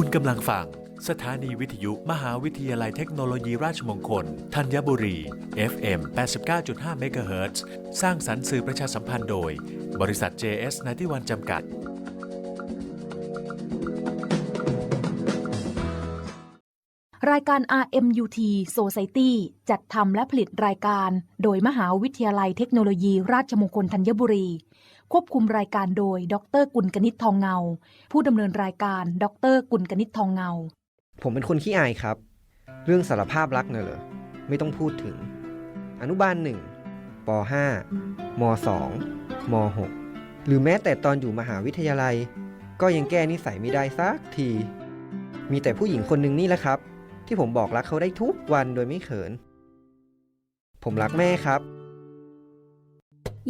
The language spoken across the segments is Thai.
คุณกำลังฟัง สถานีวิทยุมหาวิทยาลัยเทคโนโลยีราชมงคล ธัญบุรี FM 89.5 MHz สร้างสรรค์สื่อประชาสัมพันธ์โดย บริษัท JS 91จำกัด รายการ RMUT Society จัดทำและผลิตรายการ โดยมหาวิทยาลัยเทคโนโลยีราชมงคลธัญบุรี ควบคุมรายการโดย ดรกุลกนิษฐ์ทองเงา ผู้ดำเนินรายการ ดรกุลกนิษฐ์ทองเงา ผมเป็นคนขี้อายครับ เรื่องสารภาพรักเนี่ยเหรอ ไม่ต้องพูดถึง อนุบาลหนึ่งป .5 ม .2 ม .6 หรือแม้แต่ตอนอยู่มหาวิทยาลัย ก็ยังแก้นิสัยไม่ได้สักที มีแต่ผู้หญิงคนหนึ่งนี่แหละครับ ที่ผมบอกรักเขาได้ทุกวันโดยไม่เขิน ผมรักแม่ครับ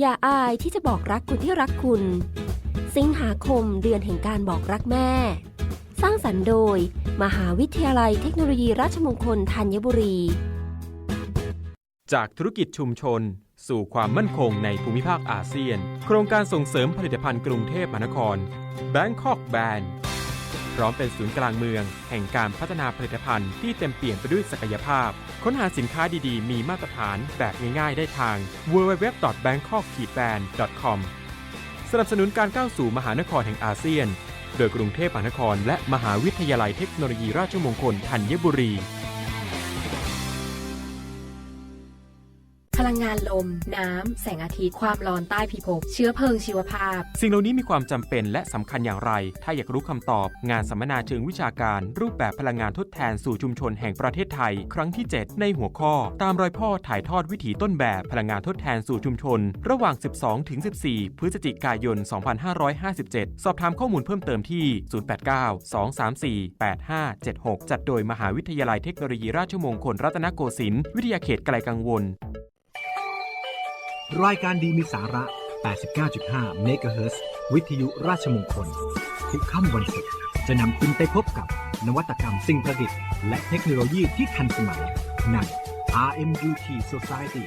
อย่าอายที่จะบอกรักคนที่รักคุณ สิงหาคมเดือนแห่งการบอกรักแม่ สร้างสรรค์โดย มหาวิทยาลัยเทคโนโลยีราชมงคลธัญบุรี จากธุรกิจชุมชน สู่ความมั่นคงในภูมิภาคอาเซียน โครงการส่งเสริมผลิตภัณฑ์กรุงเทพมหานคร Bangkok Band พร้อมเป็นศูนย์กลางเมือง แห่งการพัฒนาผลิตภัณฑ์ที่เต็มเปี่ยมไปด้วยศักยภาพ ค้นหาสินค้าดีๆ มีมาตรฐานแบบง่ายๆ ได้ทาง www.bangkok-band.com สนับสนุนการก้าวสู่มหานครแห่งอาเซียน โดยกรุงเทพมหานคร และมหาวิทยาลัยเทคโนโลยีราชมงคลธัญบุรี พลังงานลม น้ำ แสงอาทิตย์ ความร้อนใต้พิภพ เชื้อเพลิงชีวภาพ สิ่งเหล่านี้มีความจำเป็นและสำคัญอย่างไร ถ้าอยากรู้คำตอบ งานสัมมนาเชิงวิชาการ รูปแบบพลังงานทดแทนสู่ชุมชนแห่งประเทศไทย ครั้งที่ 7 ในหัวข้อ ตามรอยพ่อถ่ายทอดวิถีต้นแบบพลังงานทดแทนสู่ชุมชน ระหว่าง 12 ถึง 14 พฤศจิกายน 2557 สอบถามข้อมูลเพิ่มเติมที่ 089 234 8576 จัดโดยมหาวิทยาลัยเทคโนโลยีราชมงคลรัตนโกสินทร์วิทยาเขตไกลกังวล รายการดีมีสาระ 89.5 เมกะเฮิรตซ์วิทยุราชมงคล ทุกค่ำวันศุกร์จะนำคุณไปพบกับนวัตกรรมสิ่งประดิษฐ์และเทคโนโลยีที่ทันสมัยใน RMUT Society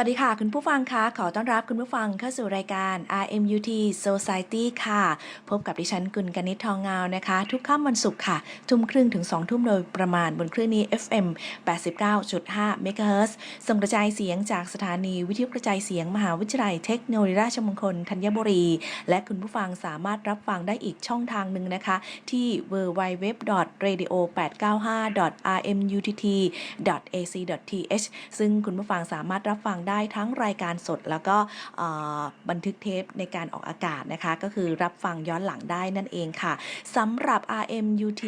วัสดีค่ะ คุณผู้ฟังคะขอต้อนรับคุณผู้ฟังเข้าสู่รายการ RMUT Society ค่ะ พบกับดิฉันกุลกนิษฐ์ทองเงานะคะ ทุกค่ำวันศุกร์ค่ะ ทุ่มครึ่งถึง 2 ทุ่มโดยประมาณบนคลื่นนี้ FM 89.5 MHz ส่งกระจายเสียงจากสถานีวิทยุกระจายเสียงมหาวิทยาลัยเทคโนโลยีราชมงคลธัญบุรี และคุณผู้ฟังสามารถรับฟังได้อีกช่องทางหนึ่งนะคะ ที่ www.radio895.rmutt.ac.th ซึ่งคุณผู้ฟังสามารถรับฟังได้ทั้งรายการสดแล้วก็บันทึกเทปในการออกอากาศนะคะ ก็คือรับฟังย้อนหลังได้นั่นเองค่ะสำหรับ RMUT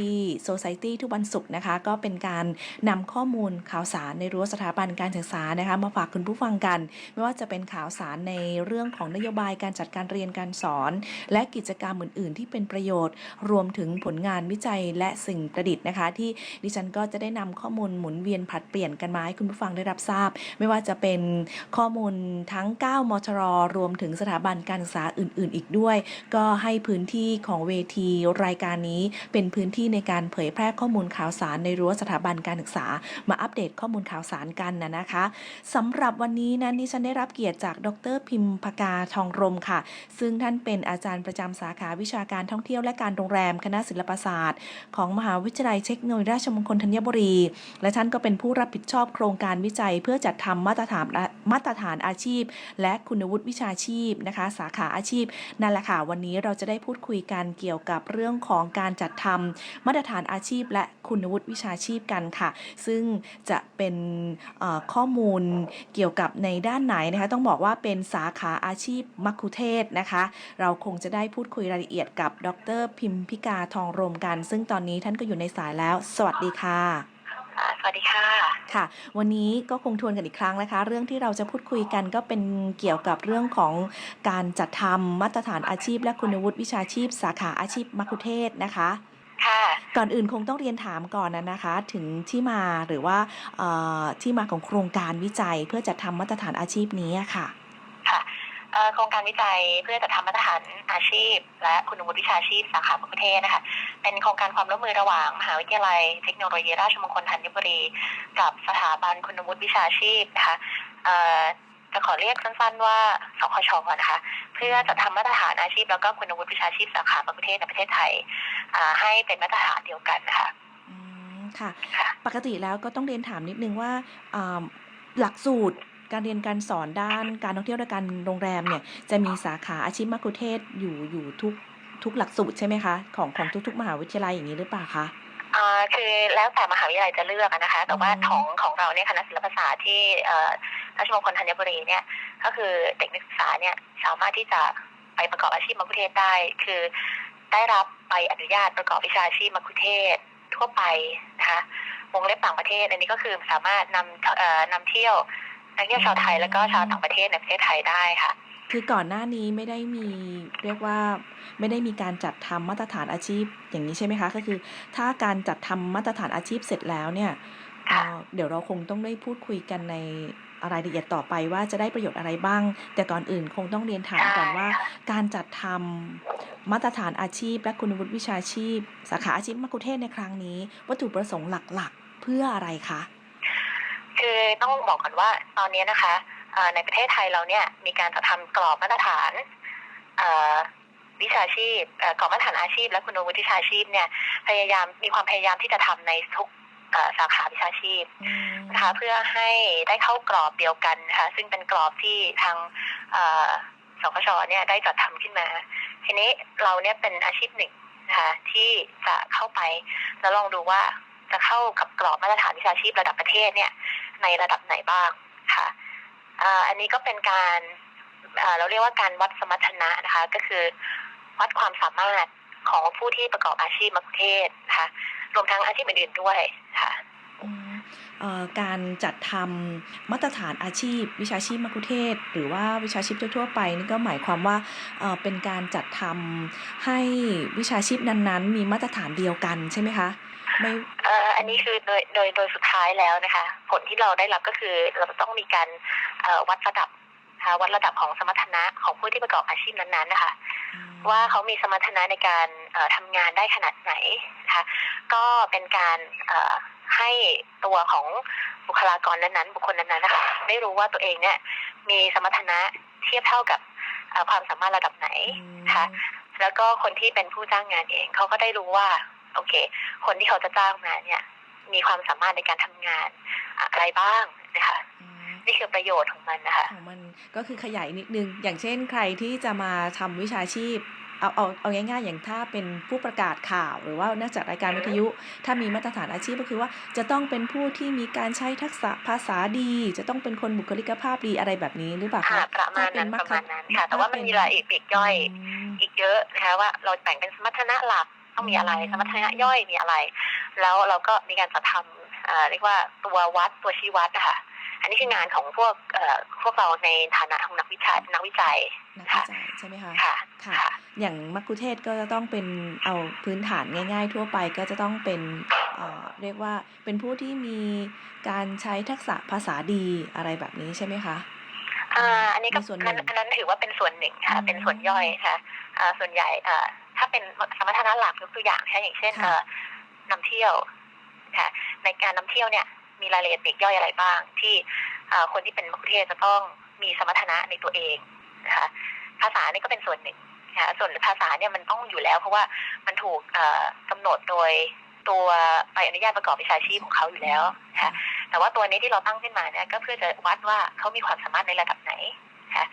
Society ทุกวันศุกร์นะคะ ก็เป็นการนำข้อมูลข่าวสารในรั้วสถาบันการศึกษานะคะ มาฝากคุณผู้ฟังกัน ไม่ว่าจะเป็นข่าวสารในเรื่องของนโยบายการจัดการเรียนการสอน และกิจกรรมอื่น ๆ ที่เป็นประโยชน์ รวมถึงผลงานวิจัยและสิ่งประดิษฐ์นะคะ ที่ดิฉันก็จะได้นำข้อมูลหมุนเวียนผัดเปลี่ยนกันมาให้คุณผู้ฟังได้รับทราบ ไม่ว่าจะเป็นข้อมูลทั้ง 9มทรรวมถึงสถาบันการศึกษาอื่น ๆ อีกด้วย ก็ให้พื้นที่ของเวทีรายการนี้ เป็นพื้นที่ในการเผยแพร่ข้อมูลข่าวสารในรั้วสถาบันการศึกษา มาอัปเดตข้อมูลข่าวสารกันนะนะคะสำหรับวันนี้นั้นดิฉันได้รับเกียรติจากดรพิมพกาทองรมค่ะ ซึ่งท่านเป็นอาจารย์ประจำสาขาวิชาการท่องเที่ยวและการโรงแรมคณะศิลปศาสตร์ ของมหาวิทยาลัยเทคโนโลยีราชมงคลธัญบุรี และท่านก็เป็นผู้รับผิดชอบโครงการวิจัย เพื่อจัดทำมาตรฐานมาตรฐานอาชีพ และคุณวุฒิวิชาชีพนะคะ สาขาอาชีพนั่นแหละค่ะวันนี้เราจะได้พูดคุยกันเกี่ยวกับเรื่องของการจัดทำมาตรฐานอาชีพ และคุณวุฒิวิชาชีพกันค่ะ ซึ่งจะเป็นข้อมูลเกี่ยวกับในด้านไหนนะคะ ต้องบอกว่าเป็นสาขาอาชีพมัคคุเทศก์นะคะ เราคงจะได้พูดคุยรายละเอียดกับ ดรพิมพิกาทองรมกัน ซึ่งตอนนี้ท่านก็อยู่ในสายแล้ว สวัสดีค่ะ ค่ะ สวัสดีค่ะ ค่ะ วันนี้ก็คงทวนกันอีกครั้งนะคะ เรื่องที่เราจะพูดคุยกันก็เป็นเกี่ยวกับเรื่องของการจัดทำมาตรฐานอาชีพ และคุณวุฒิวิชาชีพ สาขาอาชีพมัคคุเทศก์นะคะ ค่ะ ก่อนอื่นคงต้องเรียนถามก่อนนะนะคะ ถึงที่มาหรือว่าเอ่อที่มาของโครงการวิจัยเพื่อจัดทำมาตรฐานอาชีพนี้อะค่ะ ค่ะเอ่อ โครงการวิจัยเพื่อจัดทำมาตรฐานอาชีพ และคุณวุฒิวิชาชีพสาขาประเทศนะคะ เป็นโครงการความร่วมมือระหว่างมหาวิทยาลัย เทคโนโลยีราชมงคลธัญบุรี กับสถาบันคุณวุฒิวิชาชีพนะคะเอ่อจะขอเรียกสั้นๆว่าสคชนะคะ เพื่อจัดทำมาตรฐานอาชีพ แล้วก็คุณวุฒิวิชาชีพสาขาประเทศในประเทศไทยอ่าให้เป็นมาตรฐานเดียวกันนะคะอืมค่ะค่ะ ปกติแล้วก็ต้องเรียนถามนิดนึงว่าอ่าหลักสูตร การเรียนการสอนด้านการท่องเที่ยวและการโรงแรมเนี่ยจะมีสาขาอาชีพมัคคุเทศก์อยู่อยู่ทุกทุกหลักสูตรใช่ไหมคะของของทุก ๆ มหาวิทยาลัยอย่างนี้หรือเปล่าคะอ่าคือแล้วแต่มหาวิทยาลัยจะเลือกอะนะคะ แต่ว่าอืมของของเราเนี่ยคณะศิลปศาสตร์ที่เอ่อราชมงคลธัญบุรีเนี่ยก็คือเด็กนักศึกษาเนี่ยสามารถที่จะไปประกอบอาชีพมัคคุเทศก์ได้ คือได้รับใบอนุญาตประกอบวิชาชีพมัคคุเทศก์ทั่วไปนะคะวงเล็บต่างประเทศ อันนี้ก็คือสามารถนำเอ่อนำเที่ยว นักเที่ยวชาวไทยแล้วก็ชาวต่างประเทศในประเทศไทยได้ค่ะ คือก่อนหน้านี้ไม่ได้มีเรียกว่าไม่ได้มีการจัดทำมาตรฐานอาชีพอย่างนี้ใช่ไหมคะ ก็คือ ถ้าการจัดทำมาตรฐานอาชีพเสร็จแล้วเนี่ยเอ่อเดี๋ยวเราคงต้องได้พูดคุยกันในรายละเอียดต่อไปว่าจะได้ประโยชน์อะไรบ้าง แต่ก่อนอื่นคงต้องเรียนถามก่อนว่าใช่ค่ะการจัดทำมาตรฐานอาชีพ และคุณวุฒิวิชาชีพ สาขาอาชีพมัคคุเทศก์ในครั้งนี้ วัตถุประสงค์หลักๆ เพื่ออะไรคะ คือต้องบอกก่อนว่าตอนนี้นะคะเอ่อในประเทศไทยเราเนี่ยมีการจัดทำกรอบมาตรฐานเอ่อวิชาชีพเอ่อกรอบมาตรฐานอาชีพ และคุณวุฒิวิชาชีพเนี่ยพยายามมีความพยายามที่จะทำในทุกเอ่อสาขาวิชาชีพอืมนะคะเพื่อให้ได้เข้ากรอบเดียวกันนะคะซึ่งเป็นกรอบที่ทางเอ่อสคชเนี่ยได้จัดทำขึ้นมา ทีนี้เราเนี่ยเป็นอาชีพหนึ่งนะคะที่จะเข้าไปแล้วลองดูว่าจะเข้ากับกรอบมาตรฐานวิชาชีพระดับประเทศเนี่ย ในระดับไหนบ้างค่ะอันนี้ก็เป็นการเราเรียกว่าการวัดสมรรถนะนะคะ ก็คือวัดความสามารถของผู้ที่ประกอบอาชีพมัคคุเทศนะคะรวมทั้งอาชีพอื่นๆด้วยค่ะการจัดทำมาตรฐานอาชีพ วิชาชีพมัคคุเทศ หรือว่าวิชาชีพทั่วๆไปนี่ก็หมายความว่าเอ่อเป็นการจัดทำให้วิชาชีพนั้นๆ มีมาตรฐานเดียวกันใช่ไหมคะ ไม่เอ่ออันนี้คือโดยโดยโดยสุดท้ายแล้วนะคะ ผลที่เราได้รับก็คือเราต้องมีการเอ่อวัดระดับนะคะวัดระดับของสมรรถนะของผู้ที่ประกอบอาชีพนั้นๆนะคะ ว่าเขามีสมรรถนะในการเอ่อทำงานได้ขนาดไหนนะคะก็เป็นการเอ่อให้ตัวของบุคลากรนั้นๆ บุคคลนั้นๆนะคะได้รู้ว่าตัวเองเนี่ยมีสมรรถนะเทียบเท่ากับเอ่อความสามารถระดับไหนอืมค่ะแล้วก็คนที่เป็นผู้จ้างงานเองเขาก็ได้รู้ว่า โอเค คนที่เขาจะจ้างมาเนี่ย มีความสามารถในการทำงานอะไรบ้างนะคะอืมนี่คือประโยชน์ของมันนะคะของมันก็คือขยายนิดนึง อย่างเช่นใครที่จะมาทำวิชาชีพเอาเอาเอาง่ายๆอย่างถ้าเป็นผู้ประกาศข่าวหรือว่านักจัดรายการวิทยุ ถ้ามีมาตรฐานอาชีพก็คือว่า จะต้องเป็นผู้ที่มีการใช้ทักษะภาษาดี จะต้องเป็นคนบุคลิกภาพดีอะไรแบบนี้หรือเปล่าค่ะคะประมาณถ้เป็นั้นมัปคระคมาณนั้นค่ะแต่ว่ามันมีรายละเอียดปลีกย่อยมอีกเยอะนะคะว่าเราแบ่งเป็นสมรรถนะหลัก ต้องมีอะไร สมรรถนะย่อยมีอะไร แล้วเราก็มีการจัดทำเอ่อเรียกว่าตัววัดตัวชี้วัดนะคะอันนี้คืองานของพวกเอ่อพวกเราในฐานะของนักวิจัยนักวิจัยนักวิจัยใช่ไหมคะค่ะค่ะ อย่างมัคคุเทศก์ก็จะต้องเป็นเอาพื้นฐานง่าย ๆ ทั่วไปก็จะต้องเป็นเอ่อเรียกว่าเป็นผู้ที่มีการใช้ทักษะภาษาดีอะไรแบบนี้ใช่ไหมคะอ่าอันนี้ก็ในส่วนหนึ่อันงอันนั้นถือว่าเป็นส่วนหนึ่งค่ะอืมเป็นส่วนย่อยค่ะอ่าส่วนใหญ่อ่า ถ้าเป็นสมรรถนะหลักยกตัวอย่างค่ะอย่างเช่นค่ะเอ่อนำเที่ยวค่ะในการนำเที่ยวเนี่ยมีรายละเอียดปลีกย่อยอะไรบ้าง ที่อ่าคนที่เป็นมัคคุเทศก์จะต้องมีสมรรถนะในตัวเองนะคะภาษานี่ก็เป็นส่วนหนึ่งนะคะส่วนภาษาเนี่ยมันต้องอยู่แล้ว เพราะว่ามันถูกเอ่อกำหนดโดยตัวใบอนุญาตประกอบวิชาชีพของเขาอยู่แล้วนะคะแต่ว่าตัวนี้ที่เราตั้งขึ้นมาเนี่ยก็เพื่อจะวัดว่าเขามีความสามารถในระดับไหนค่ะ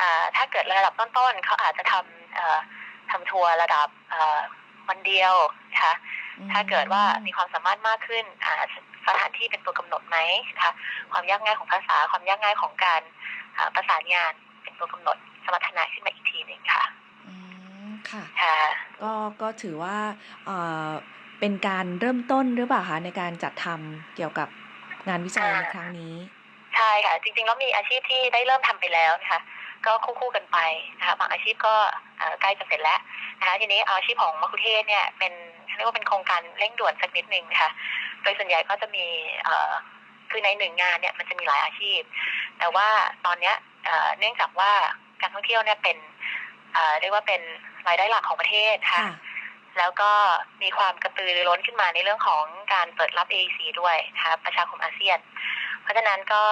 อ่าถ้าเกิดระดับต้นๆเขาอาจจะทำเอ่อ ทำทัวร์ระดับเอ่อวันเดียวนะคะถ้าเกิดว่ามีความสามารถมากขึ้นอ่าสถานที่เป็นตัวกำหนดไหมนะคะความยากง่ายของภาษาความยากง่ายของการอ่าประสานงานเป็นตัวกำหนดสมรรถนะขึ้นมาอีกทีหนึ่งค่ะอืมค่ะค่ะก็ก็ถือว่าเอ่อเป็นการเริ่มต้นหรือเปล่าคะในการจัดทำเกี่ยวกับงานวิจัยอ่าในครั้งนี้ ใช่ค่ะ จริงๆแล้วมีอาชีพที่ได้เริ่มทำไปแล้วนะคะ ก็คู่ๆกันไปนะคะบางอาชีพก็เอ่อใกล้จะเสร็จแล้วนะคะทีนี้อาชีพของมะคุเทศเนี่ยเป็นเรียกว่าเป็นโครงการเร่งด่วนสักนิดหนึ่งนะคะโดยส่วนใหญ่ก็จะมีเอ่อคือในหนึ่งงานเนี่ยมันจะมีหลายอาชีพ แต่ว่าตอนเนี้ยเอ่อเนื่องจากว่าการท่องเที่ยวเนี่ยเป็นเอ่อเรียกว่าเป็นรายได้หลักของประเทศค่ะค่ะแล้วก็มีความกระตือรือร้นขึ้นมาในเรื่องของการเปิดรับ AEC ด้วยนะคะประชาคมอาเซียน เพราะฉะนั้นก็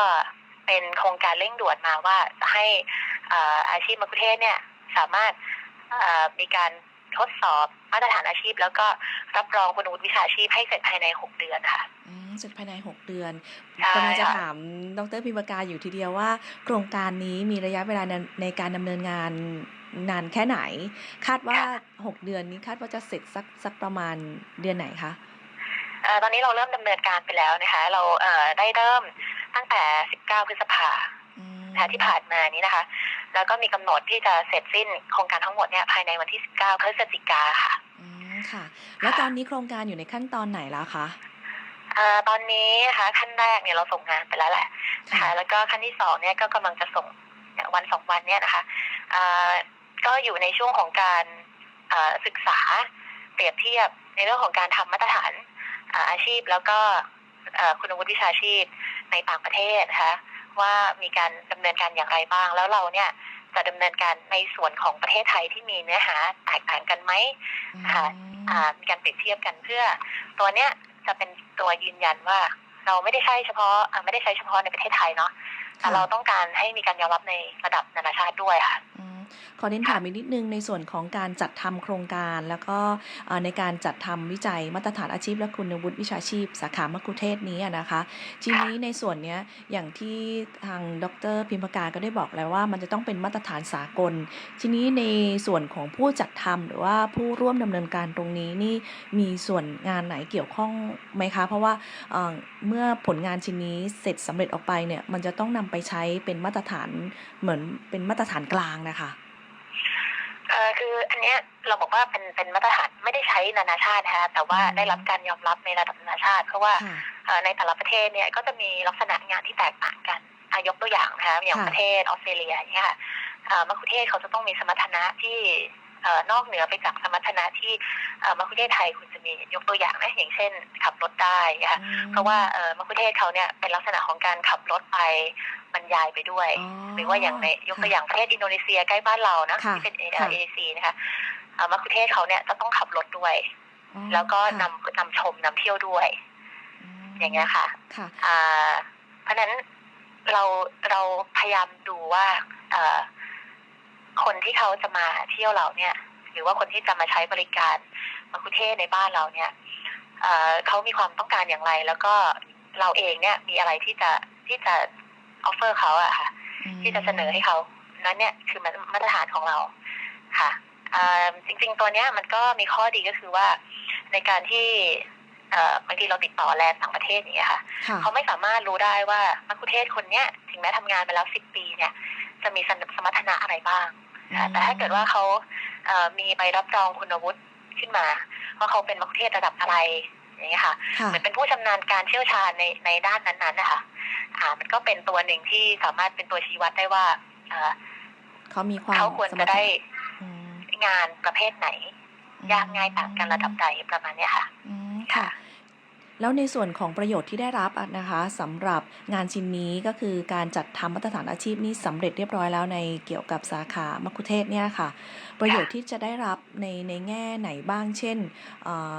เป็นโครงการเร่งด่วนมาว่าจะให้เอ่ออาชีพมะคุเทศเนี่ยสามารถเอ่อมีการทดสอบมาตรฐานอาชีพ แล้วก็รับรองคุณวุฒิวิชาชีพให้เสร็จภายใน6เดือนค่ะอืมเสร็จภายใน6เดือนใช่กำลังจะค่ะถามดรพิมพ์การอยู่ทีเดียวว่า โครงการนี้มีระยะเวลาในในการดำเนินงานนานแค่ไหน คาดว่า6เดือนนี้คาดว่าจะเสร็จสักสักประมาณเดือนไหนคะเอ่อตอนนี้เราเริ่มดำเนินการไปแล้วนะคะ เราเอ่อได้เริ่มตั้งแต่ 19 พฤษภาอืม นะคะที่ผ่านมานี้นะคะ แล้วก็มีกำหนดที่จะเสร็จสิ้นโครงการทั้งหมดเนี่ยภายในวันที่ 19พฤศจิกาค่ะอืมค่ะ แล้วตอนนี้โครงการอยู่ในขั้นตอนไหนแล้วคะเอ่อตอนนี้นะคะขั้นแรกเนี่ยเราส่งงานไปแล้วแหละนะคะแล้วก็ขั้นที่สองเนี่ยก็กำลังจะส่งเนี่ยวันสองวันเนี่ยนะคะเอ่อก็อยู่ในช่วงของการเอ่อศึกษาเปรียบเทียบในเรื่องของการทำมาตรฐานอ่าอาชีพแล้วก็เอ่อคุณวุฒิวิชาชีพในต่างประเทศนะคะ ว่ามีการดำเนินการอย่างไรบ้าง แล้วเราเนี่ยจะดำเนินการในส่วนของประเทศไทยที่มีเนื้อหาแตกต่างกันไหมค่ะอ่ามีการเปรียบเทียบกันเพื่อ ตัวเนี้ยจะเป็นตัวยืนยันว่าเราไม่ได้ใช้เฉพาะอ่าไม่ได้ใช้เฉพาะในประเทศไทยเนาะแต่ค่ะเราต้องการให้มีการยอมรับในระดับนานาชาติด้วยค่ะอืม ขอเน้นถามอีกนิดนึงในส่วนของการจัดทำโครงการ แล้วก็ในการจัดทำวิจัยมาตรฐานอาชีพ และคุณวุฒิวิชาชีพ สาขามกุเทศนี้นะคะทีนี้ในส่วนเนี้ยอย่างที่ทางดรพิมพการก็ได้บอกแล้วว่า มันจะต้องเป็นมาตรฐานสากล ทีนี้ในส่วนของผู้จัดทำหรือว่าผู้ร่วมดำเนินการตรงนี้นี่มีส่วนงานไหนเกี่ยวข้องไหมคะ เพราะว่าเมื่อผลงานชิ้นนี้เสร็จสำเร็จออกไปเนี่ยมันจะต้องนำไปใช้เป็นมาตรฐานเหมือนเป็นมาตรฐานกลางนะคะ อ่อคืออันเนี้ยเราบอกว่าเป็นเป็นมาตรฐานไม่ได้ใช้นานาชาตินะคะแต่ว่าอืมได้รับการยอมรับในระดับนานาชาติ เพราะว่าค่ะเอ่อในแต่ละประเทศเนี่ยก็จะมีลักษณะงานที่แตกต่างกันอายกตัวอย่างนะคะอย่างค่ะประเทศออสเตรเลียอย่างเงี้ยค่ะเอ่อมะคุเทศเขาจะต้องมีสมรรถนะที่เอ่อ นอกเหนือไปจากสมรรถนะที่เอ่อมะคุเทศไทยคุณจะมียกตัวอย่างนะอย่างเช่น ขับรถได้นะคะอืมเพราะว่าเอ่อมะคุเทศเขาเนี่ยเป็นลักษณะของการขับรถไปบรรยายไปด้วยอ๋อหรือว่าอย่างในยกตัวค่ะอย่างประเทศอินโดนีเซียใกล้บ้านเรานะค่ะที่เป็นเอค่ะเอซีนะคะเอ่อมะคุเทศเขาเนี่ยจะต้องขับรถด้วยอ๋อแล้วก็ค่ะนำนำชมนำเที่ยวด้วยมอย่างเงี้ยค่ะค่ะอ่าเพราะฉะนั้นเราเราพยายามดูว่าเอ่อ คนที่เขาจะมาเที่ยวเราเนี่ย หรือว่าคนที่จะมาใช้บริการมาคุเทศในบ้านเราเนี่ยเอ่อเขามีความต้องการอย่างไร แล้วก็เราเองเนี่ยมีอะไรที่จะที่จะออฟเฟอร์เขาอะค่ะ ที่จะเสนอให้เขานั้นเนี่ยคือมามาตรฐานของเราค่ะอ่าจริง ๆ ตัวเนี้ยมันก็มีข้อดีก็คือว่าในการที่เอ่อบางทีเราติดต่อแลนด์ต่างประเทศอย่างเงี้ยค่ะค่ะ เขาไม่สามารถรู้ได้ว่ามัคคุเทศคนเนี้ย ถึงแม้ทำงานมาแล้วสิบปีเนี่ย จะมีสมสมรรถนะอะไรบ้างนะคะอืม แต่ถ้าเกิดว่าเขาเอ่อมีใบรับรองคุณวุฒิขึ้นมาว่าเขาเป็นมัคคุเทศระดับอะไรอย่างเงี้ยค่ะค่ะเหมือนเป็นผู้ชำนาญการเชี่ยวชาญในในด้านนั้นๆนะคะอ่า มันก็เป็นตัวหนึ่งที่สามารถเป็นตัวชี้วัดได้ว่าเอ่อเขามีความเขาควรสมจะถได้อืมงานประเภทไหน ยากง่ายต่างกันระดับใดประมาณเนี้ยค่ะ อืมค่ะ แล้วในส่วนของประโยชน์ที่ได้รับอะนะคะสำหรับงานชิ้นนี้ก็คือการจัดทำมาตรฐานอาชีพนี้สำเร็จเรียบร้อยแล้วในเกี่ยวกับสาขามัคคุเทศเนี่ยค่ะ ประโยชน์ที่จะได้รับในในแง่ไหนบ้าง เช่นเอ่อ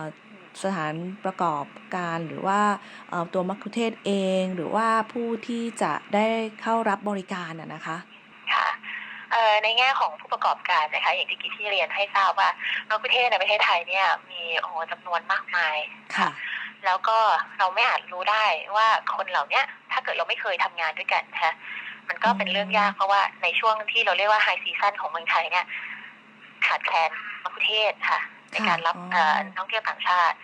สถานประกอบการหรือว่าเอ่อตัวมัคคุเทศเอง หรือว่าผู้ที่จะได้เข้ารับบริการอะนะคะค่ะเอ่อในแง่ของผู้ประกอบการนะคะอย่างที่กี้ที่เรียนให้ทราบว่ามัคคุเทศในประเทศไทยเนี่ยมีโอ้โหจำนวนมากมายค่ะ แล้วก็เราไม่อาจรู้ได้ว่าคนเหล่าเนี้ยถ้าเกิดเราไม่เคยทำงานด้วยกันนะคะมันก็เป็นเรื่องยากเพราะว่าในช่วงที่เราเรียกว่าไฮซีซันของเมืองไทยเนี่ยขาดแคลนมัคคุเทศค่ะ ในการรับอ๋อเอ่อนักท่องเที่ยวต่างชาติ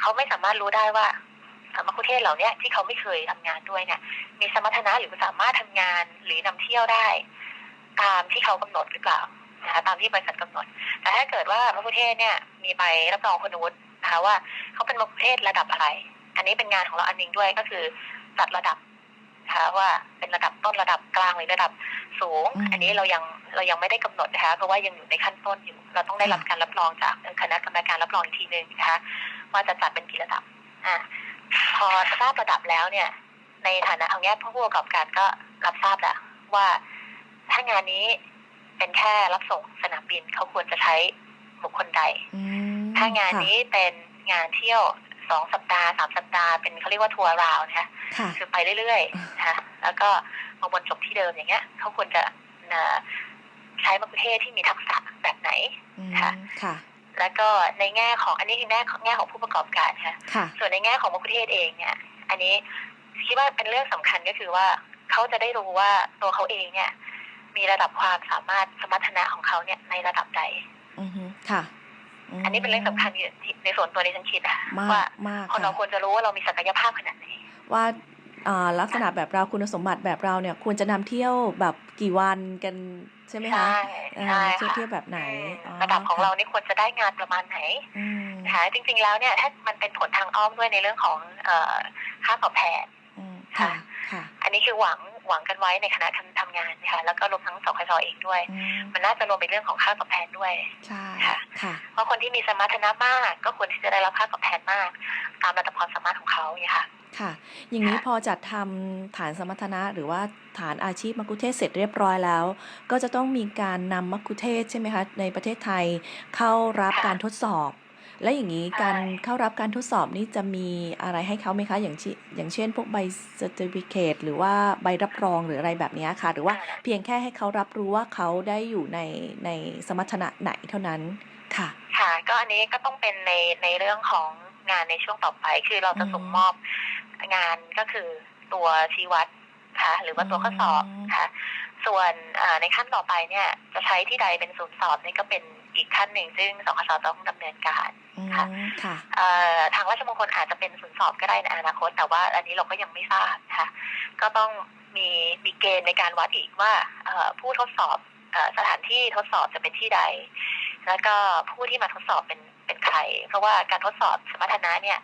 เขาไม่สามารถรู้ได้ว่าเอ่อมัคคุเทศเหล่าเนี้ยที่เขาไม่เคยทำงานด้วยเนี่ย มีสมรรถนะหรือสามารถทำงานหรือนำเที่ยวได้ ตามที่เขากำหนดหรือเปล่านะคะตามที่บริษัทกำหนด แต่ถ้าเกิดว่ามัคคุเทศเนี่ย มีใบรับรองคุณวุฒิ นะคะว่าเขาเป็นมัคคุเทศระดับอะไร อันนี้เป็นงานของเราอันหนึงด้วยก็คือจัดระดับนะคะว่าเป็นระดับต้นระดับกลางหรือระดับสูงอืมอันนี้เรายังเรายังไม่ได้กำหนดนะคะเพราะว่ายังอยู่ในขั้นต้นอยู่ เราต้องได้รับการรับรองจากคณะกรรมการรับรองอีกทีหนึ่งนะคะว่าจะจัดเป็นกี่ระดับอะพอทราบระดับแล้วเนี่ย ในฐานะเอาแง่ผู้ประกอบการก็รับทราบแล้วว่าถ้างานนี้เป็นแค่รับส่งสนามบินเขาควรจะใช้บุคคลใดอืม ถ้างานค่ะนี้เป็นงานเที่ยวสองสัปดาห์สามสัปดาห์เป็นเขาเรียกว่าทัวร์ราวนะคะค่ะคือไปเรื่อยๆนะคะแล้วก็มาวนจบที่เดิมอย่างเงี้ยเขาควรจะเอ่อใช้มะกุเทศที่มีทักษะแบบไหนอืมค่ะค่ะแล้วก็ในแง่ของอันนี้คือแง่แง่ของผู้ประกอบการค่ะค่ะ ส่วนในแง่ของมะกุเทศเองเนี่ย อันนี้คิดว่าเป็นเรื่องสำคัญก็คือว่าเขาจะได้รู้ว่าตัวเขาเองเนี่ย มีระดับความสามารถสมรรถนะของเขาเนี่ยในระดับใด อือฮึค่ะม อันนี้เป็นเรื่องสำคัญที่ในส่วนตัวในฉันคิดอะมากว่ามากคนเราควรจะรู้ว่าเรามีศักยภาพขนาดไหนว่าอ่าลักษณะแบบเราคุณสมบัติแบบเราเนี่ยควรจะนำเที่ยวแบบกี่วันกันใช่ไหมคะใช่เอ่อใช่เที่ยวค่ะเที่ยวแบบไหนอืมอ๋อระดับของค่ะเรานี่ควรจะได้งานประมาณไหนอืมนะคะจริง ๆแล้วเนี่ยถ้ามันเป็นผลทางอ้อมด้วยในเรื่องของเอ่อค่าตอบแทนอืม ค่ะค่ะค่ะ อันนี้คือหวังหวังกันไว้ในคณะทำทำงานนะคะแล้วก็รวมทั้งสคชเองด้วยอืมมันน่าจะรวมไปเรื่องของค่าตอบแทนด้วยใช่ค่ะค่ะ เพราะคนที่มีสมรรถนะมาก ก็ควรที่จะได้รับค่าตอบแทนมาก ตามระดับความสามารถของเขาเนี่ยค่ะค่ะ อย่างนี้ค่ะพอจัดทำฐานสมรรถนะหรือว่าฐานอาชีพมักคุเทศก์เสร็จเรียบร้อยแล้ว ก็จะต้องมีการนำมักคุเทศก์ใช่ไหมคะในประเทศไทยเข้ารับการทดสอบ และอย่างนี้การเข้ารับการทดสอบนี้จะมีอะไรให้เขาไหมคะ อย่างเช่นอย่างเช่น พวกใบเซอร์ติฟิเคตหรือว่าใบรับรองหรืออะไรแบบนี้ค่ะ หรือว่าเพียงแค่ให้เขารับรู้ว่าเขาได้อยู่ในในสมรรถนะไหนเท่านั้นค่ะ ค่ะก็อันนี้ก็ต้องเป็นในในเรื่องของงานในช่วงต่อไป คือเราจะส่งมอบงานก็คือตัวชี้วัดค่ะ หรือว่าตัวข้อสอบอืมค่ะ ส่วนเอ่อในขั้นต่อไปเนี่ยจะใช้ที่ใดเป็นศูนย์สอบนี่ก็เป็น อีกขั้นหนึ่งซึ่งสคชต้องดำเนินการอืมค่ะค่ะเอ่อทางราชมงคลอาจจะเป็นศูนย์สอบก็ได้ในอนาคต แต่ว่าอันนี้เราก็ยังไม่ทราบนะคะก็ต้องมีมีเกณฑ์ในการวัดอีกว่าเอ่อผู้ทดสอบเอ่อสถานที่ทดสอบจะเป็นที่ใด แล้วก็ผู้ที่มาทดสอบเป็นเป็นใคร เพราะว่าการทดสอบสมรรถนะเนี่ย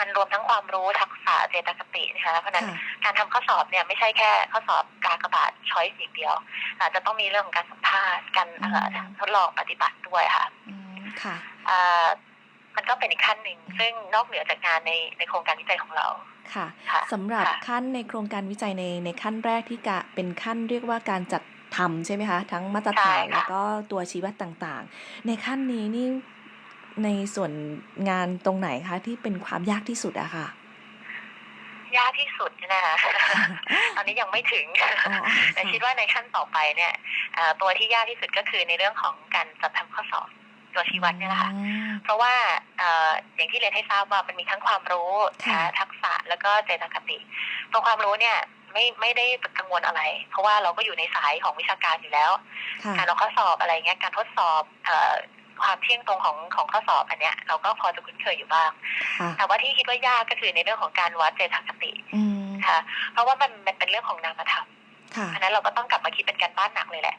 มันรวมทั้งความรู้ทักษะเจตคตินะคะเพราะฉะนั้นค่ะการทำข้อสอบเนี่ยไม่ใช่แค่ข้อสอบกากบาทช้อยส์อย่างเดียวอาจจะต้องมีเรื่องของการสัมภาษณ์การเอ่ออืมทดลองปฏิบัติด้วยค่ะอืมค่ะอ่ามันก็เป็นอีกขั้นหนึ่งซึ่งนอกเหนือจากงานในในโครงการวิจัยของเราค่ะค่ะสำหรับค่ะขั้นในโครงการวิจัยในในขั้นแรกที่กะเป็นขั้นเรียกว่าการจัดทำใช่ไหมคะ ทั้งมาตรฐานใช่ค่ะแล้วก็ตัวชี้วัดต่างๆ ในขั้นนี้นี่ ในส่วนงานตรงไหนคะที่เป็นความยากที่สุดอะค่ะ ยากที่สุดเนี่ยนะคะ ตอนนี้ยังไม่ถึง อ๋อแต่คิดว่าในขั้นต่อไปเนี่ยเอ่อตัวที่ยากที่สุดก็คือในเรื่องของการจัดทำข้อสอบตัวชี้วัดเนี่ยแหละค่ะ อืม เพราะว่าเอ่ออย่างที่เรียนให้ทราบว่ามันมีทั้งความรู้ค่ะนะทักษะแล้วก็เจตคติตัวความรู้เนี่ยไม่ไม่ได้กังวลอะไร เพราะว่าเราก็อยู่ในสายของวิชาการอยู่แล้ว ค่ะ การออกข้อสอบอะไรเงี้ยการทดสอบเอ่อ ความเที่ยงตรงของของข้อสอบอันเนี้ยเราก็พอจะคุ้นเคยอยู่บ้างค่ะแต่ว่าที่คิดว่ายากก็คือในเรื่องของการวัดเจตคติอืมค่ะ เพราะว่ามันมันเป็นเรื่องของนามธรรมค่ะอันนั้นเราก็ต้องกลับมาคิดเป็นการบ้านหนักเลยแหละ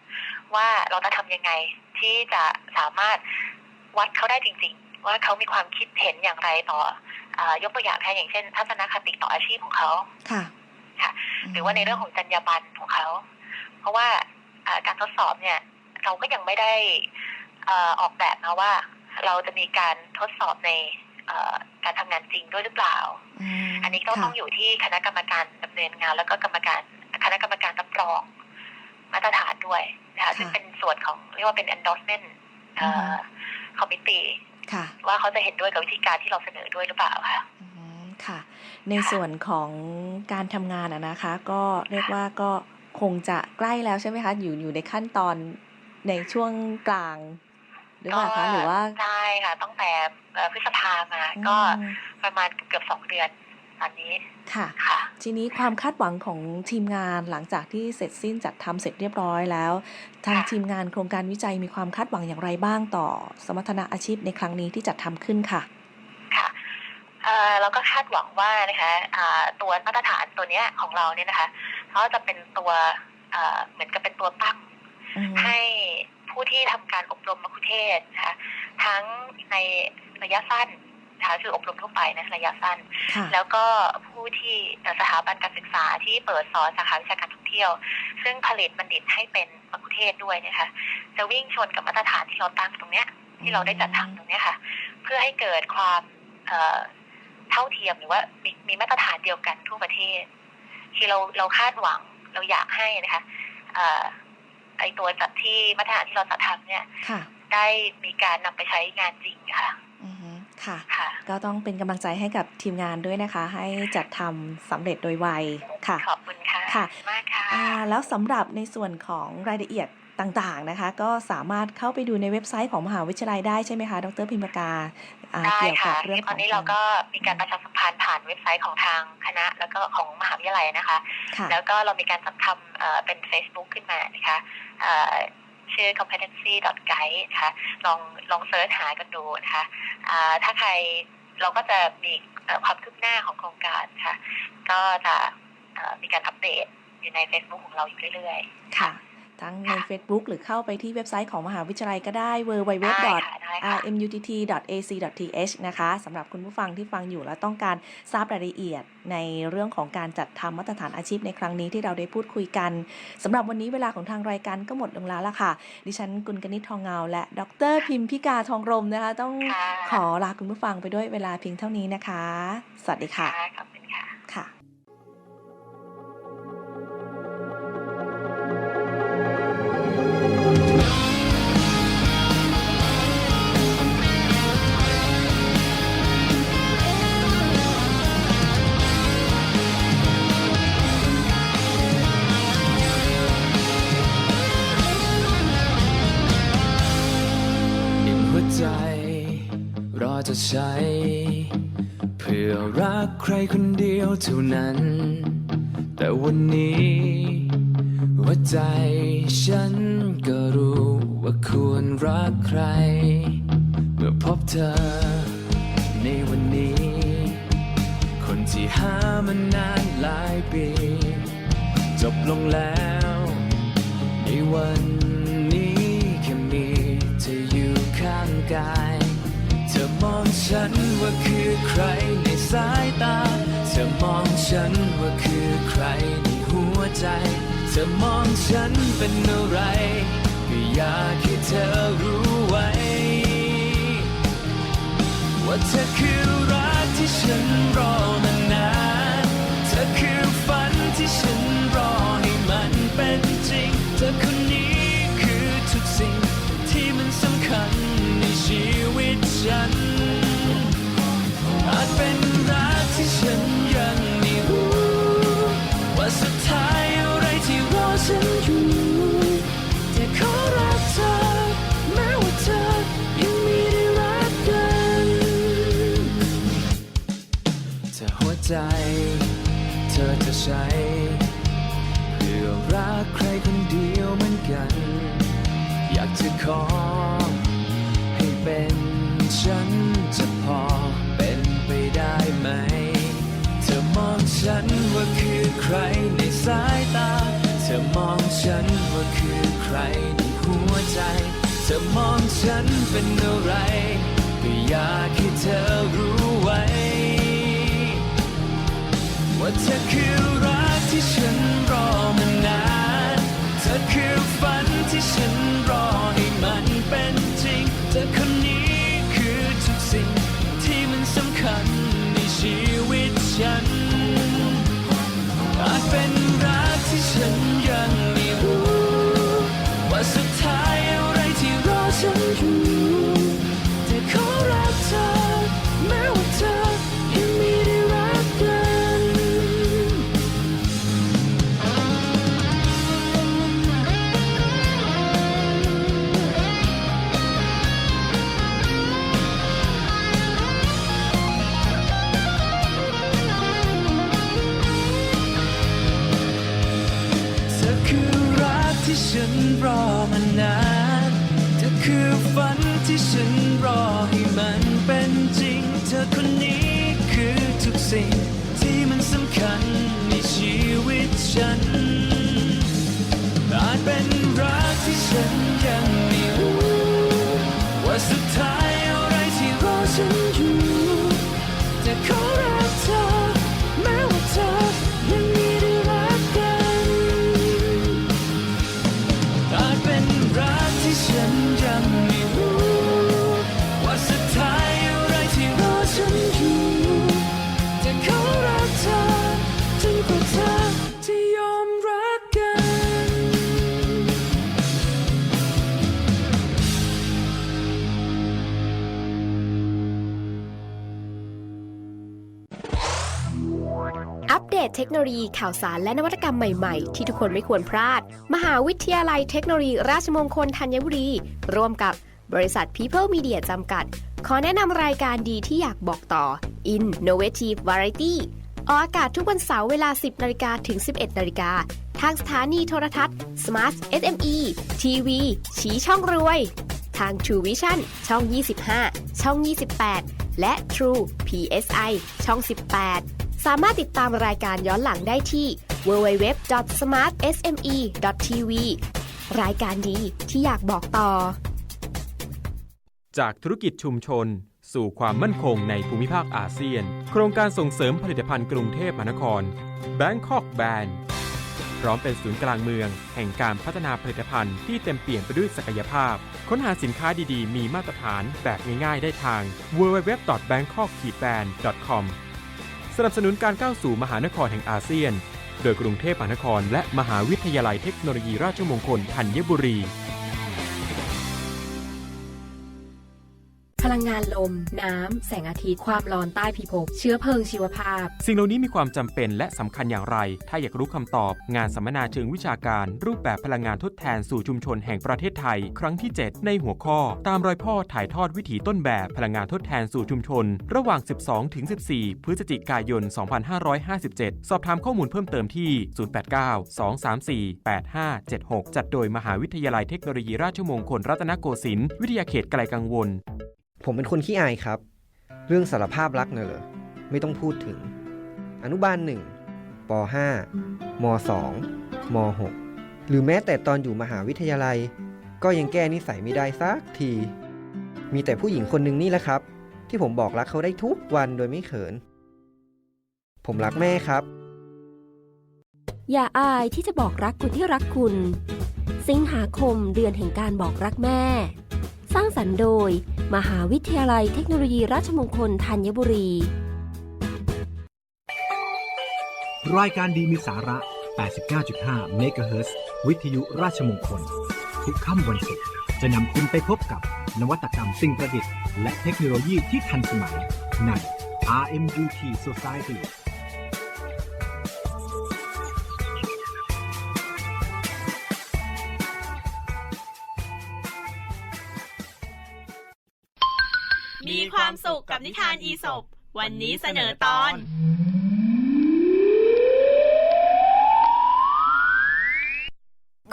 ว่าเราจะทำยังไงที่จะสามารถวัดเขาได้จริง ๆ ว่าเขามีความคิดเห็นอย่างไรต่อเอ่อยกตัวอย่างแค่อย่างเช่น ทัศนคติต่ออาชีพของเขาค่ะค่ะหรือว่าในเรื่องของจรรยาบรรณของเขา เพราะว่าเอ่อการทดสอบเนี่ย เราก็ยังไม่ได้เอ่อออกแบบมาว่า เราจะมีการทดสอบในเอ่อการทำงานจริงด้วยหรือเปล่ามอันนี้ก็ต้องค่ะอยู่ที่คณะกรรมการดำเนินงาน แล้วก็กรรมการคณะกรรมการรับรองมาตรฐานด้วยนะคะซึ่งเป็นส่วนของเรียกว่าเป็น endorsement เอ่อ committee ค่ะว่าเขาจะเห็นด้วยกับวิธีการที่เราเสนอด้วยหรือเปล่าค่ะอืมค่ะ ในส่วนของการทำงานอะนะคะ ก็เรียกว่าก็คงจะใกล้แล้วใช่ไหมคะ อยู่อยู่ในขั้นตอนในช่วงกลาง หรือเปล่าคะหรือว่าใช่ค่ะตั้งแต่เอ่อพฤษภามาก็อืมประมาณเกือบสองเดือนตอนนี้ค่ะค่ะ ทีนี้ความคาดหวังของทีมงานหลังจากที่เสร็จสิ้นจัดทำเสร็จเรียบร้อยแล้ว ทางค่ะทีมงานโครงการวิจัยมีความคาดหวังอย่างไรบ้างต่อ สมรรถนะอาชีพในครั้งนี้ที่จัดทำขึ้นค่ะค่ะเอ่อเราก็คาดหวังว่านะคะอ่าตัวมาตรฐานตัวเนี้ยของเราเนี่ยนะคะเขาจะเป็นตัวเอ่อเหมือนกับเป็นตัวตั้งอืมให้ ผู้ที่ทำการอบรมมะคุเทศก์นะคะทั้งในระยะสั้นนะคะคืออบรมทั่วไปนะระยะสั้นค่ะแล้วก็ผู้ที่เอ่อสถาบันการศึกษาที่เปิดสอนสาขาวิชาการท่องเที่ยว ซึ่งผลิตบัณฑิตให้เป็นมะคุเทศก์ด้วยนะคะจะวิ่งชนกับมาตรฐานที่เราตั้งตรงเนี้ยที่เราได้จัดทำตรงเนี้ยค่ะ เพื่อให้เกิดความเอ่อเท่าเทียมหรือว่ามีมีมาตรฐานเดียวกันทั่วประเทศ ที่เราเราคาดหวังเราอยากให้นะคะเอ่อ ไอตัวจัดที่มาตรฐานที่เราจัดทำเนี่ย ค่ะ ได้มีการนำไปใช้งานจริงค่ะ อือฮึค่ะ ค่ะ ก็ต้องเป็นกำลังใจให้กับทีมงานด้วยนะคะ ให้จัดทำสำเร็จโดยไวค่ะ ขอบคุณค่ะค่ะ มากค่ะ อ่าแล้วสำหรับในส่วนของรายละเอียดต่างๆนะคะ ก็สามารถเข้าไปดูในเว็บไซต์ของมหาวิทยาลัยได้ใช่ไหมคะ ดรพิมพ์ปากกาอ่าได้เกี่ยวกัค่ะบเรื่องตขออนงนี้เราก็มีการประชาสัมพันธ์ผ่านเว็บไซต์ของทางคณะ แล้วก็ของมหาวิทยาลัยนะคะ ค่ะ แล้วก็เรามีการจัดทำเอ่อเป็น Facebook ขึ้นมานะคะ ชื่อ competency.guide นะคะลองลองเซิร์ชหากันดูนะคะถ้าใครเราก็จะมีความคืบหน้าของโครงการค่ะ ก็จะมีการอัปเดตอยู่ใน Facebook ของเราอยู่เรื่อยๆ ค่ะ ทั้งใน Facebook หรือเข้าไปที่เว็บไซต์ของมหาวิทยาลัยก็ได้ w w w ได้ค่ะได้ค่ะ rmutt.ac.th นะคะสำหรับคุณผู้ฟังที่ฟังอยู่แล้วต้องการทราบรายละเอียดในเรื่องของการจัดทำมาตรฐานอาชีพในครั้งนี้ที่เราได้พูดคุยกันสำหรับวันนี้เวลาของทางรายการก็หมดลงแล้วล่ะค่ะ ดิฉันกุลกนิษฐ์ทองเงา และดรพิมพิกาทองรมนะคะ ต้องค่ะขอลาคุณผู้ฟังไปด้วยเวลาเพียงเท่านี้นะคะ สวัสดีค่ะ ขอบคุณค่ะ จะใช้ เพื่อรักใครคนเดียวเท่านั้น แต่วันนี้หัวใจฉันก็รู้ว่าควรรักใคร เมื่อพบเธอ ในวันนี้ คนที่หามานานหลายปี จบลงแล้ว ในวันนี้แค่มีเธออยู่ข้างกาย ฉันว่าคือใครในสายตา เธอมองฉันว่าคือใครในหัวใจ เธอมองฉันเป็นอะไรก็อยากให้เธอรู้ไว้ ว่าเธอคือรักที่ฉันรอมานานเธอคือฝันที่ฉันรอให้มันเป็นจริง เธอคนนี้คือทุกสิ่งที่มันสำคัญในชีวิตฉัน อาจเป็นรักที่ฉันยังไม่รู้ ว่าสุดท้ายอะไรที่รอฉันอยู่แต่ขอรักเธอแม้ว่าเธอยังไม่ได้รักกันเธอหัวใจเธอจะใช้เพื่อรักใครคนเดียวเหมือนกัน อยากจะขอ รในสายตา เธอมองฉันว่าคือใครในหัวใจ เธอมองฉันเป็นอะไรก็อยากให้เธอรู้ไว้ ว่าเธอคือรักที่ฉันรอมานาน เธอคือฝันที่ฉันรอให้มันเป็นจริง เธอ โลยีข่าวสารและนวัตกรรมใหม่ๆ ที่ทุกคนไม่ควรพลาด มหาวิทยาลัยเทคโนโลยี ราชมงคลธัญบุรี ร่วมกับบริษัท People Media จำกัด ขอแนะนำรายการดีที่อยากบอกต่อ Innovative Variety ออกอากาศทุกวันเสาร์เวลา 10นาฬิกาถึง 11นาฬิกาทางสถานีโทรทัศน์ Smart SME ทีวีชี้ช่องรวย ทาง True Vision ช่อง 25 ช่อง 28 และ True PSI ช่อง 18 สามารถติดตามรายการย้อนหลังได้ที่ www.smartsme.tv รายการดีที่อยากบอกต่อ จากธุรกิจชุมชน สู่ความมั่นคงในภูมิภาคอาเซียน โครงการส่งเสริมผลิตภัณฑ์กรุงเทพมหานคร Bangkok Band พร้อมเป็นศูนย์กลางเมือง แห่งการพัฒนาผลิตภัณฑ์ที่เต็มเปี่ยมไปด้วยศักยภาพ ค้นหาสินค้าดีๆ มีมาตรฐานแบบง่ายๆ ได้ทาง www.bangkok-band.com สนับสนุนการก้าวสู่มหานครแห่งอาเซียน โดยกรุงเทพมหานคร และมหาวิทยาลัยเทคโนโลยีราชมงคลธัญบุรี ลังงานลม น้ำ แสงอาทิตย์ ความร้อนใต้พิภพ เชื้อเพลิงชีวภาพ สิ่งเหล่านี้มีความจำเป็นและสำคัญอย่างไร ถ้าอยากรู้คำตอบ งานสัมมนาเชิงวิชาการ รูปแบบพลังงานทดแทนสู่ชุมชนแห่งประเทศไทย ครั้งที่ 7 ในหัวข้อ ตามรอยพ่อถ่ายทอดวิถีต้นแบบพลังงานทดแทนสู่ชุมชน ระหว่าง 12 ถึง 14 พฤศจิกายน 2557 สอบถามข้อมูลเพิ่มเติมที่ 089 234 8576 จัดโดยมหาวิทยาลัยเทคโนโลยีราชมงคลรัตนโกสินทร์วิทยาเขตไกลกังวล ผมเป็นคนขี้อายครับ เรื่องสารภาพรักเนี่ยเหรอ ไม่ต้องพูดถึง อนุบาลหนึ่งป .5 ม .2 ม .6 หรือแม้แต่ตอนอยู่มหาวิทยาลัย ก็ยังแก้นิสัยไม่ได้สักที มีแต่ผู้หญิงคนหนึ่งนี่แหละครับ ที่ผมบอกรักเขาได้ทุกวันโดยไม่เขิน ผมรักแม่ครับ อย่าอายที่จะบอกรักคนที่รักคุณ สิงหาคมเดือนแห่งการบอกรักแม่ สร้างสรรค์โดย มหาวิทยาลัยเทคโนโลยีราชมงคลธัญบุรี รายการดีมีสาระ 89.5 เมกะเฮิรตซ์วิทยุราชมงคล ทุกค่ำวันศุกร์จะนำคุณไปพบกับนวัตกรรมสิ่งประดิษฐ์ และเทคโนโลยีที่ทันสมัยใน RMUT Society ความสุขกับนิทานอีสบวันนี้เสนอตอน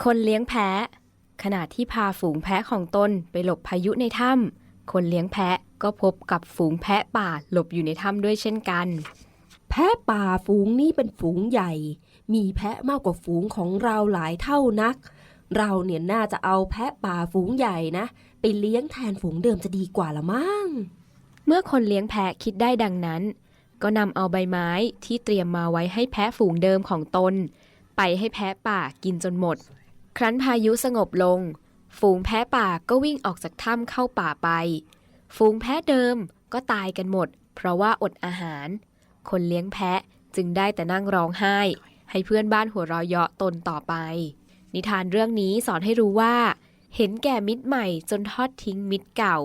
คนเลี้ยงแพะ ขณะที่พาฝูงแพะของตนไปหลบพายุในถ้ำคนเลี้ยงแพะก็พบกับฝูงแพะป่าหลบอยู่ในถ้ำด้วยเช่นกัน แพะป่าฝูงนี้เป็นฝูงใหญ่ มีแพะมากกว่าฝูงของเราหลายเท่านัก เราเนี่ยน่าจะเอาแพะป่าฝูงใหญ่นะ ไปเลี้ยงแทนฝูงเดิมจะดีกว่าละมั้ง เมื่อคนเลี้ยงแพะคิดได้ดังนั้น ก็นำเอาใบไม้ที่เตรียมมาไว้ให้แพะฝูงเดิมของตน ไปให้แพะป่ากินจนหมด ครั้นพายุสงบลง ฝูงแพะป่าก็วิ่งออกจากถ้ำเข้าป่าไป ฝูงแพะเดิมก็ตายกันหมด เพราะว่าอดอาหาร คนเลี้ยงแพะจึงได้แต่นั่งร้องไห้ ให้เพื่อนบ้านหัวเราะเยาะตนต่อไป นิทานเรื่องนี้สอนให้รู้ว่า เห็นแก่มิตรใหม่จนทอดทิ้งมิตรเก่า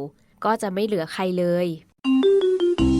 ก็จะไม่เหลือใครเลย Música